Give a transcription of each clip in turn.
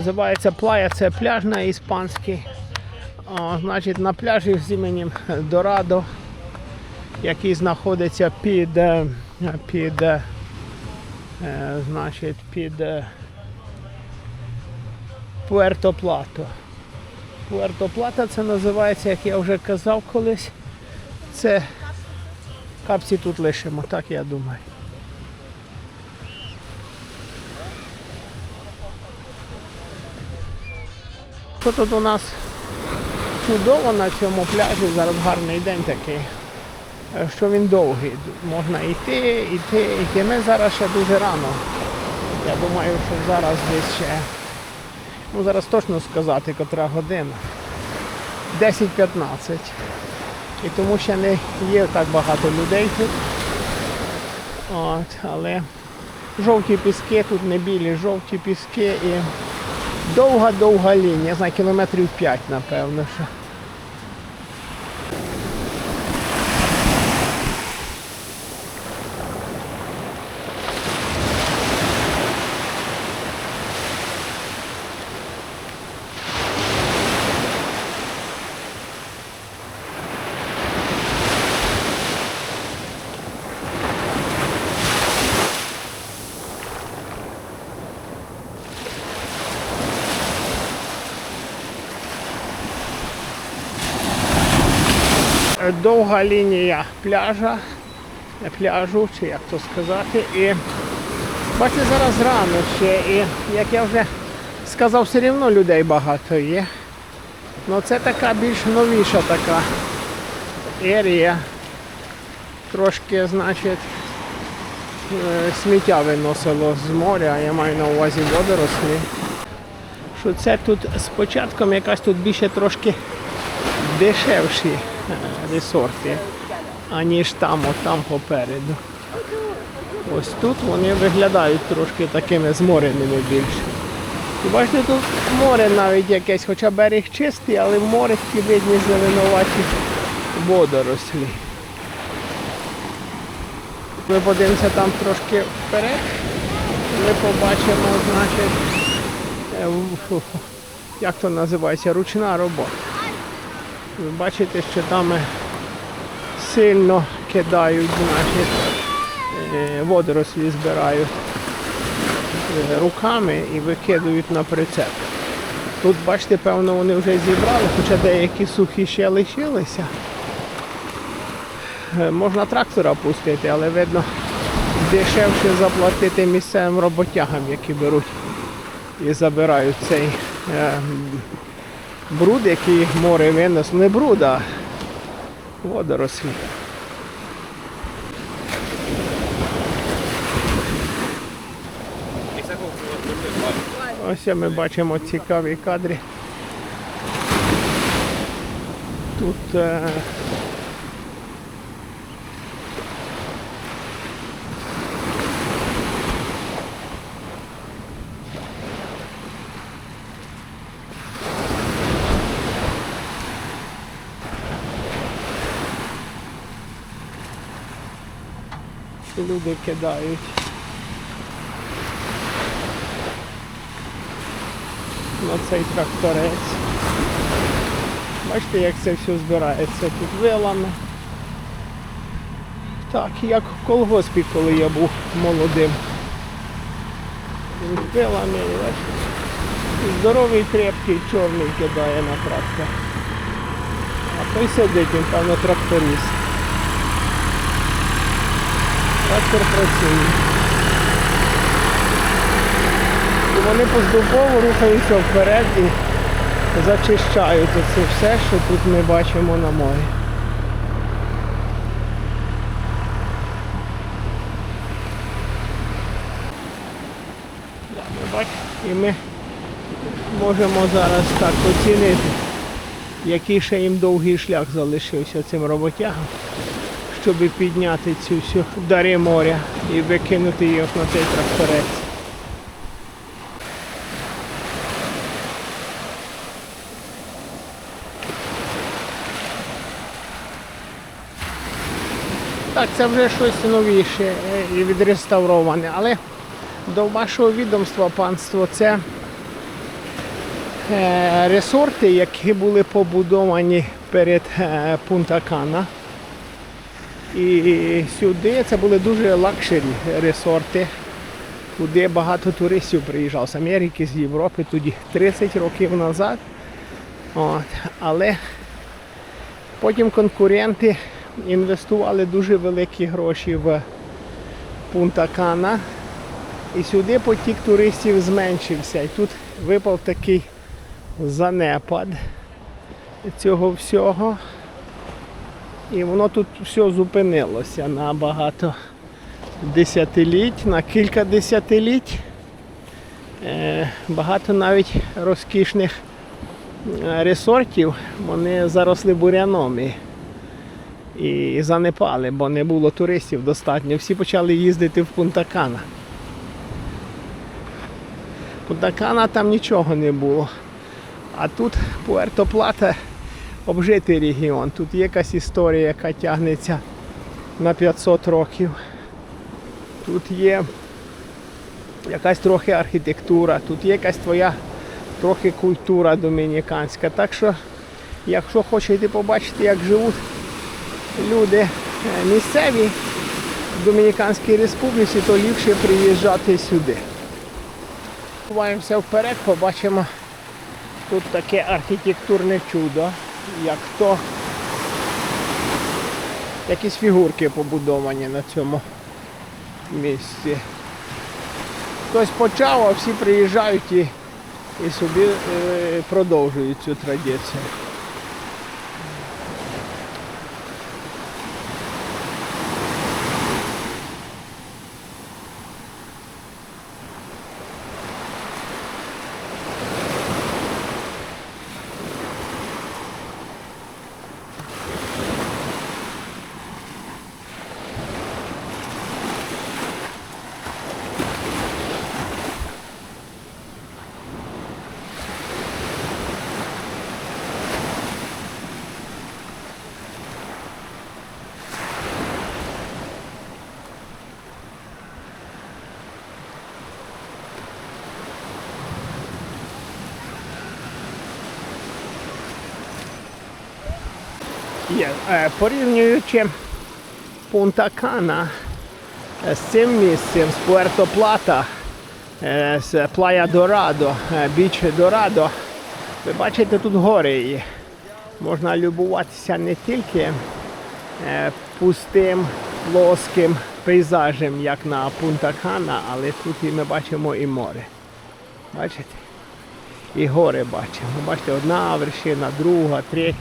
Називається плая, це пляж на іспанський. О, значить, на пляжі з іменем Дорадо, який знаходиться під, е, під, е, е, значить, під Пуерто Плато. Пуерто Плата це називається, як я вже казав колись. Це капці тут лишимо, так я думаю. Що тут у нас чудово на цьому пляжі, зараз гарний день такий, е, що він довгий. Можна йти, йти, йти. Ми зараз ще дуже рано. Я думаю, що зараз десь ще, ну зараз точно сказати, котра година. 10-15. І тому ще не є так багато людей тут. От, але жовті піски, тут не білі, жовті піски і довга-довга лінія, я знаю, кілометрів 5, напевно. що. Е, довга лінія пляжа, пляжу, чи як то сказати. І бачите, зараз рано ще. І як я вже сказав, все рівно людей багато є. Ну це така більш новіша така ерія. Трошки, значить, е, сміття виносило з моря, я маю на увазі водорослі. Що це тут з початком якась тут більше трошки дешевші ресорти, аніж там, от там попереду. Ось тут вони виглядають трошки такими змореними більше. І бачите, тут море навіть якесь, хоча берег чистий, але в такі видні зеленуваті водорослі. Ми подивимося там трошки вперед. Ми побачимо, значить, е, як то називається, ручна робота. Ви бачите, що там е, сильно кидають, значить, е, водорослі збирають е, руками і викидують на прицеп. Тут, бачите, певно, вони вже зібрали, хоча деякі сухі ще лишилися. Можна трактора пустити, але видно дешевше заплатити місцевим роботягам, які беруть і забирають цей бруд, який море винес, не бруд, а водорослі. Ось ми бачимо цікаві кадри. Тут люди кидають. На цей тракторець. Бачите, як це все збирається тут вилами. Так, як в колгоспі, коли я був молодим. З Вилами, бачите. Здоровий, крепкий, чорний кидає на трактор. А той сидить, він, певно, тракторист. Трактор працює. І вони поступово рухаються вперед і зачищають оце все, що тут ми бачимо на морі. І ми можемо зараз так оцінити, який ще їм довгий шлях залишився цим роботягам щоб підняти цю всю дари моря і викинути їх на цей тракторець. Так, це вже щось новіше е, і відреставроване, але до вашого відомства, панство, це е, ресорти, які були побудовані перед е, Пунта Кана. І сюди це були дуже лакшері ресорти, куди багато туристів приїжджав з Америки, з Європи, тоді 30 років назад. От. Але потім конкуренти інвестували дуже великі гроші в Пунта Кана. І сюди потік туристів зменшився. І тут випав такий занепад цього всього. І воно тут все зупинилося на багато десятиліть, на кілька десятиліть. Е, Багато навіть розкішних е, ресортів вони заросли буряном і, і занепали, бо не було туристів достатньо. Всі почали їздити в Пунта-Кана. Пунта-Кана там нічого не було. А тут Пуерто-Плата обжитий регіон. Тут є якась історія, яка тягнеться на 500 років. Тут є якась трохи архітектура, тут є якась твоя трохи культура домініканська. Так що, якщо хочете побачити, як живуть люди е, місцеві в Домініканській республіці, то ліпше приїжджати сюди. Ховаємося вперед, побачимо тут таке архітектурне чудо, як то якісь фігурки побудовані на цьому місці. Хтось почав, а всі приїжджають і, і собі е, продовжують цю традицію. Є. Е, Порівнюючи Пунта Кана е, з цим місцем, з Пуерто Плата, е, з Плая Дорадо, Біч Дорадо, ви бачите, тут гори. Можна любуватися не тільки пустим, плоским пейзажем, як на Пунта Кана, але тут і ми бачимо і море. Бачите? І гори бачимо. Бачите, одна вершина, друга, третя.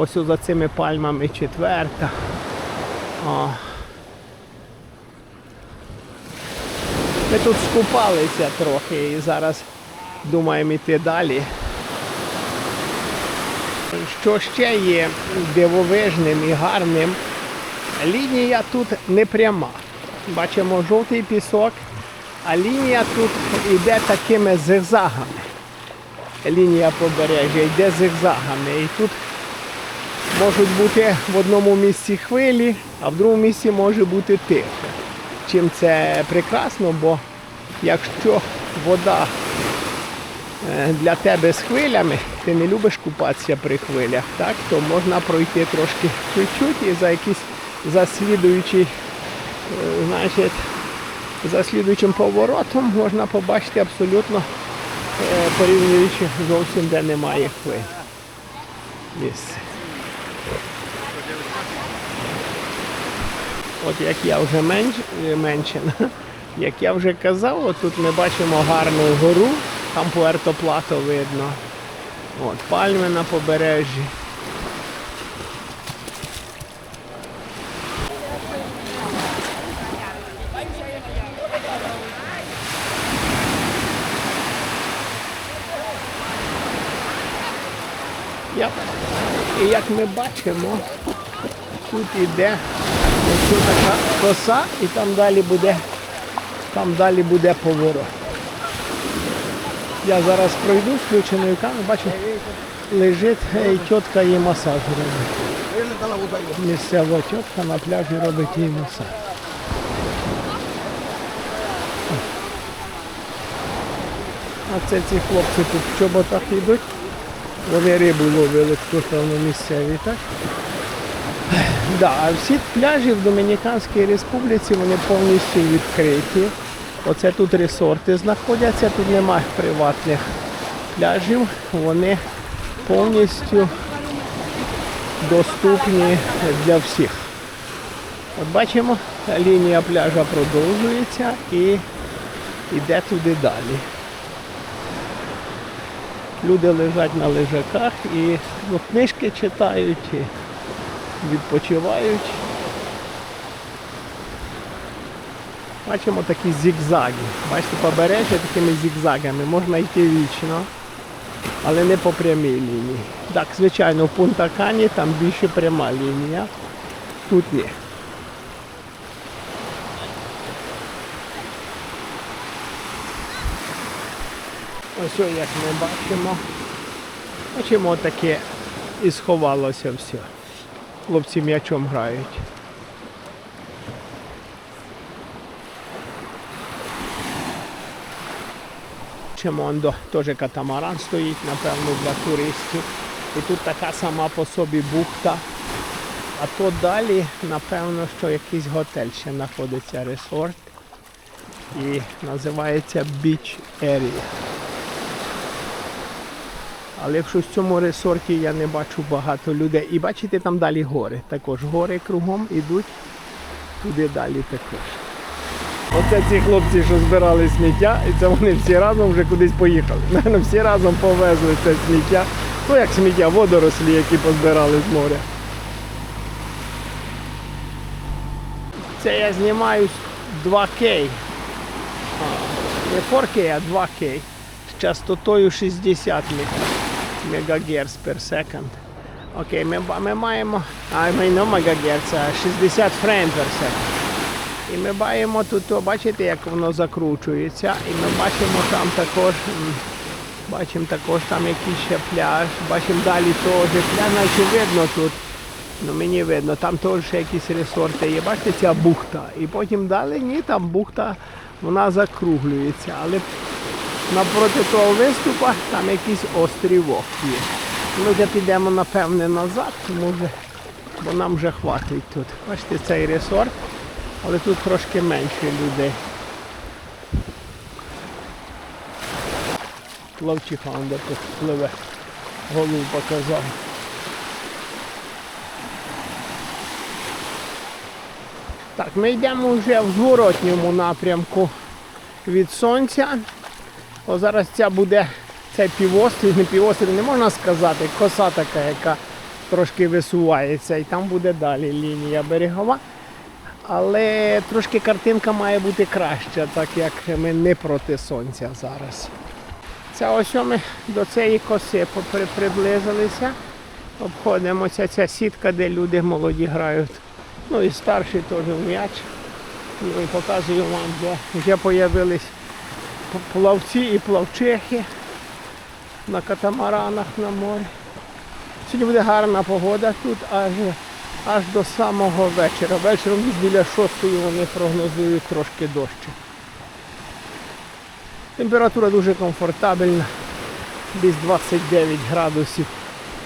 Ось за цими пальмами четверта. О. Ми тут скупалися трохи і зараз думаємо йти далі. Що ще є дивовижним і гарним, лінія тут не пряма. Бачимо жовтий пісок, а лінія тут йде такими зигзагами. Лінія побережжя йде зигзагами. І тут можуть бути в одному місці хвилі, а в другому місці може бути тихо. Чим це прекрасно, бо якщо вода е, для тебе з хвилями, ти не любиш купатися при хвилях, так, то можна пройти трошки чуть-чуть і за якийсь заслідуючий, е, значить, за поворотом можна побачити абсолютно е, порівнюючи зовсім де немає хвиль. Місце. От як я вже менш, менше, як я вже казав, тут ми бачимо гарну гору, там Пуерто Плато видно. От, пальми на побережжі. Яп. І як ми бачимо, тут іде ось така коса і там далі буде, там далі буде поворот. Я зараз пройду з включеною камерою, бачу, лежить е, і тітка їй масаж робить. Місцева тітка на пляжі робить їй масаж. А це ці хлопці тут в чоботах йдуть. Вони рибу ловили, тут певно місцеві, так? Да, а всі пляжі в Домініканській Республіці вони повністю відкриті. Оце тут ресорти знаходяться, тут немає приватних пляжів, вони повністю доступні для всіх. От бачимо, лінія пляжа продовжується і йде туди далі. Люди лежать на лежаках і ну, книжки читають, і відпочивають. Бачимо такі зігзаги. Бачите, побережжя такими зігзагами. Можна йти вічно, але не по прямій лінії. Так, звичайно, в Пунта-Кані там більше пряма лінія. Тут ні. Ось як ми бачимо. Бачимо таке і сховалося все. Хлопці м'ячом грають. Чемондо теж катамаран стоїть, напевно, для туристів. І тут така сама по собі бухта. А то далі, напевно, що якийсь готель ще знаходиться ресорт. І називається Beach Area. Але якщо в цьому ресорті я не бачу багато людей. І бачите, там далі гори. Також гори кругом ідуть туди далі також. Оце ці хлопці, що збирали сміття, і це вони всі разом вже кудись поїхали. Наверно, всі разом повезли це сміття. Ну як сміття, водорослі, які позбирали з моря. Це я знімаю 2К. Не 4К, а 2К. З частотою 60 МГц per second. Окей, ми, ми маємо, а МГц, а 60 фрейм per second. І ми бачимо тут, бачите, як воно закручується. І ми бачимо там також, бачимо також там якийсь ще пляж, бачимо далі теж пляж, наче видно тут. Ну мені видно, там теж ще якісь ресорти є. Бачите, ця бухта. І потім далі ні, там бухта, вона закруглюється. Але напроти того виступа там якийсь острівок є. Ми вже підемо напевне назад, тому бо нам вже хватить тут. Бачите, цей ресорт, але тут трошки менше людей. Де тут пливе. Голову показав. Так, ми йдемо вже в зворотньому напрямку від сонця. О, зараз ця буде цей півострів, не півострів, не можна сказати, коса така, яка трошки висувається, і там буде далі лінія берегова. Але трошки картинка має бути краща, так як ми не проти сонця зараз. Це ось ми до цієї коси приблизилися. Обходимося ця сітка, де люди молоді грають. Ну і старші теж в м'яч. Ну, і показую вам, де вже з'явились плавці і плавчихи на катамаранах на морі. Сьогодні буде гарна погода тут аж, аж до самого вечора. Вечором біля шостої вони прогнозують трошки дощі. Температура дуже комфортабельна, десь 29 градусів.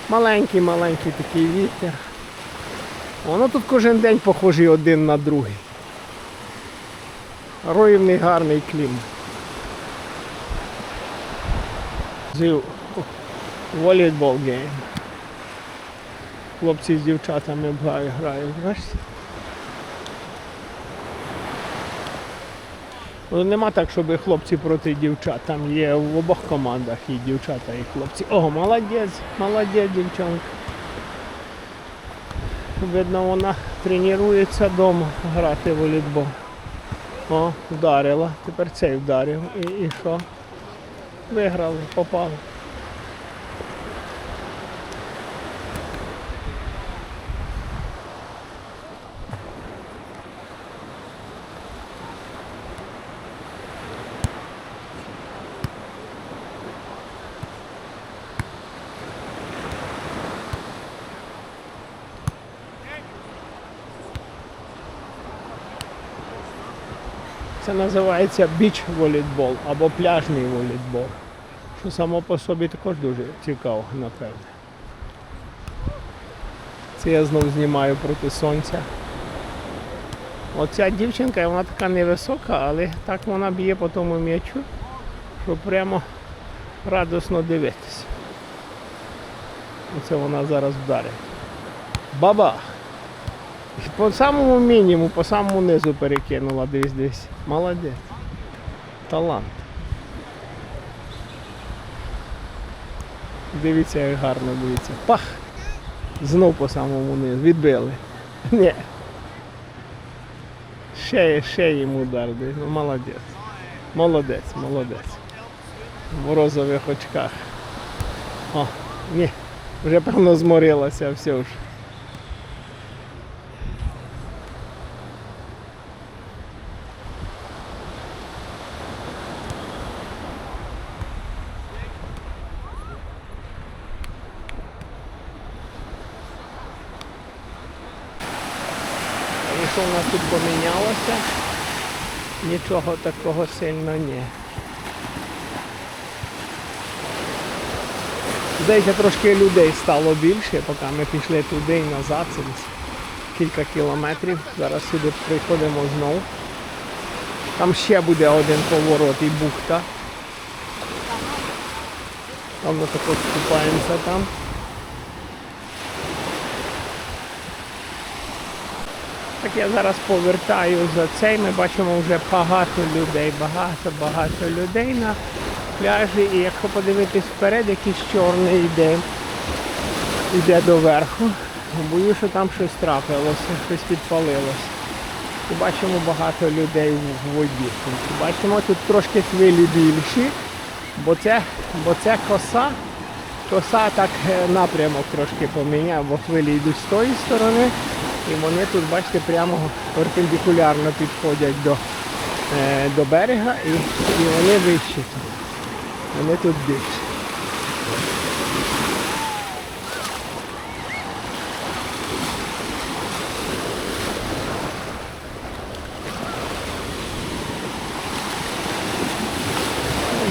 Маленький, маленький такий вітер. Воно тут кожен день похожий один на другий. Роївний гарний клімат. Зив волейбол гейм. Хлопці з дівчатами грають, бачите? Ну, Нема так, щоб хлопці проти дівчат. Там є в обох командах і дівчата, і хлопці. О, молодець, молодець, дівчонка. Видно, вона тренується вдома грати в волейбол. О, вдарила. Тепер цей вдарив. І, і що? Виграли, попали. Це називається біч волейбол або пляжний волейбол. Що само по собі також дуже цікаво, напевне. Це я знову знімаю проти сонця. Оця дівчинка, вона така невисока, але так вона б'є по тому м'ячу, що прямо радосно дивитися. Оце вона зараз вдарить. Баба! По самому мінімуму, по самому низу перекинула, дивись, дивись. Молодець. Талант. Дивіться, як гарно дивіться. Пах! Знов по самому низу. Відбили. Ні. Ще, ще йому удар. Ну, молодець. Молодець, молодець. В розових очках. О, ні. Вже певно зморилася, все ж. І що в нас тут помінялося? Нічого такого сильно ні. Здається, трошки людей стало більше, поки ми пішли туди і назад, це кілька кілометрів. Зараз сюди приходимо знову. Там ще буде один поворот і бухта. Там ми також купаємося там. Так я зараз повертаю за цей. Ми бачимо вже багато людей, багато, багато людей на пляжі. І якщо подивитись вперед, якийсь чорний йде, йде доверху. Боюсь, що там щось трапилося, щось підпалилося. І бачимо багато людей в воді. Бачимо, тут трошки хвилі більші, бо це, бо це коса. Коса так е, напрямок трошки поміняв, бо хвилі йдуть з тої сторони. І вони тут, бачите, прямо перпендикулярно підходять до, е, до берега і, і вони вищі тут. Вони тут більші.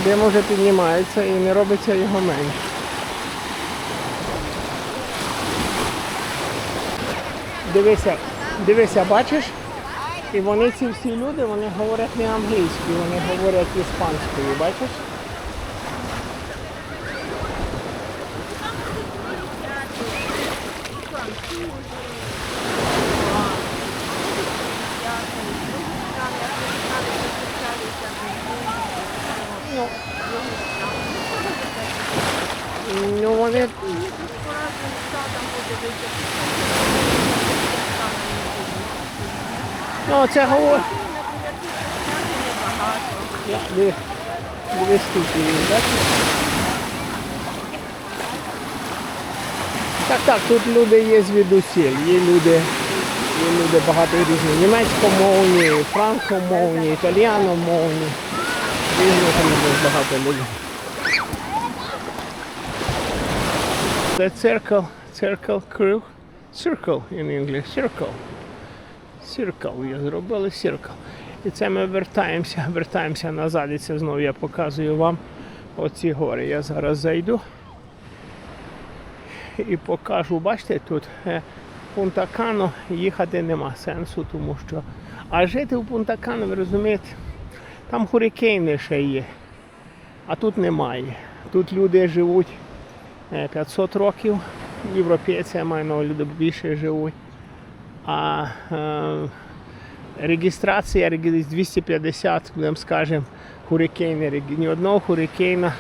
Дим вже піднімається і не робиться його менше. Дивися, дивися, бачиш? І вони ці всі люди, вони говорять не англійською, вони говорять іспанською, бачиш? Ну, вони Ну, це говорить. Скільки він, бачиш? Так, так, тут люди є звідусіль, є люди, є люди багато різні. Німецькомовні, франкомовні, італіаномовні. Різних людей багато людей. The circle, circle crew, circle in English, circle. Circle, я зробили circle. І це ми вертаємося, вертаємося назад. І це знову я показую вам оці гори. Я зараз зайду і покажу. Бачите, тут е, Пунта-Кано їхати нема сенсу, тому що. А жити в Пунта-Кано, ви розумієте, там хурикейни ще є, а тут немає. Тут люди живуть е, 500 років, європейці, я маю на люди більше живуть. А е, реєстрація реги- 250, будемо скажемо, хурикейни. Ні одного хурикейна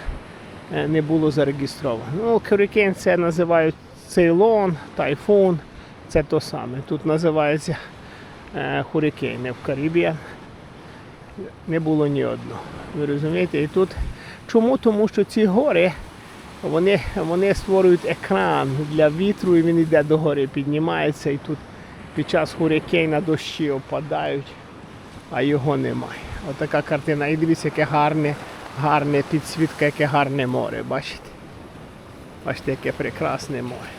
е, не було зареєстровано. Ну, хурикейн це називають цейлон, тайфун, це то саме. Тут називається е, хурикейни в Карибі. Не було ні одного. Ви розумієте? І тут чому? Тому що ці гори вони, вони створюють екран для вітру, і він йде до гори, піднімається, і тут під час хурикейна дощі опадають, а його немає. Отака картина. І дивіться, яке гарне, гарне підсвітка, яке гарне море. Бачите? Бачите, яке прекрасне море.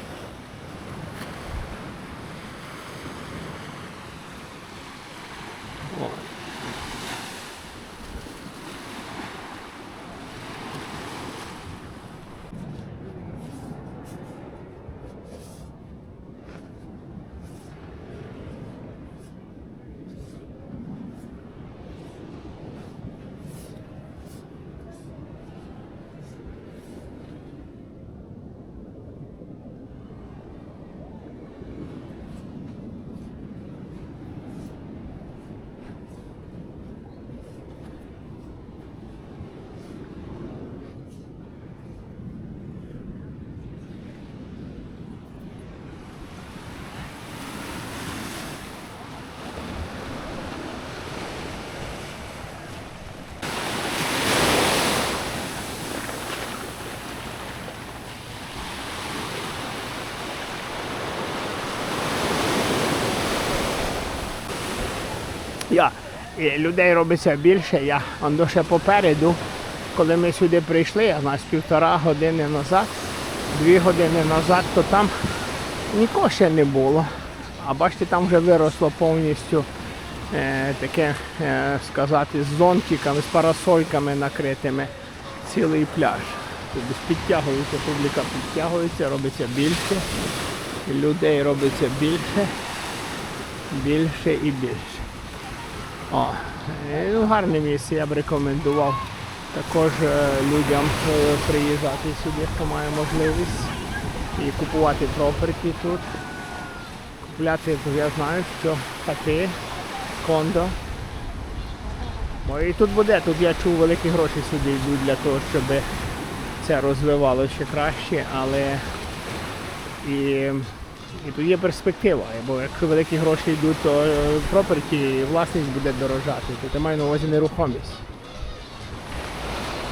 О. Я, і людей робиться більше. Я он попереду, коли ми сюди прийшли, я знаю, півтора години назад, дві години назад, то там нікого ще не було. А бачите, там вже виросло повністю е, таке, е, сказати, з зонтиками, з парасольками накритими цілий пляж. Тобто підтягується, публіка підтягується, робиться більше, людей робиться більше, більше і більше. О, е, ну, гарне місце, я б рекомендував також е, людям е, приїжджати сюди, хто має можливість і купувати проперті тут. Купляти, я знаю, що хати, кондо. Бо і тут буде, тут я чув, великі гроші сюди йдуть для того, щоб це розвивало ще краще, але і, і тут є перспектива. Бо якщо великі гроші йдуть, то е, проперті, власність буде дорожати. Тут ти має на увазі нерухомість.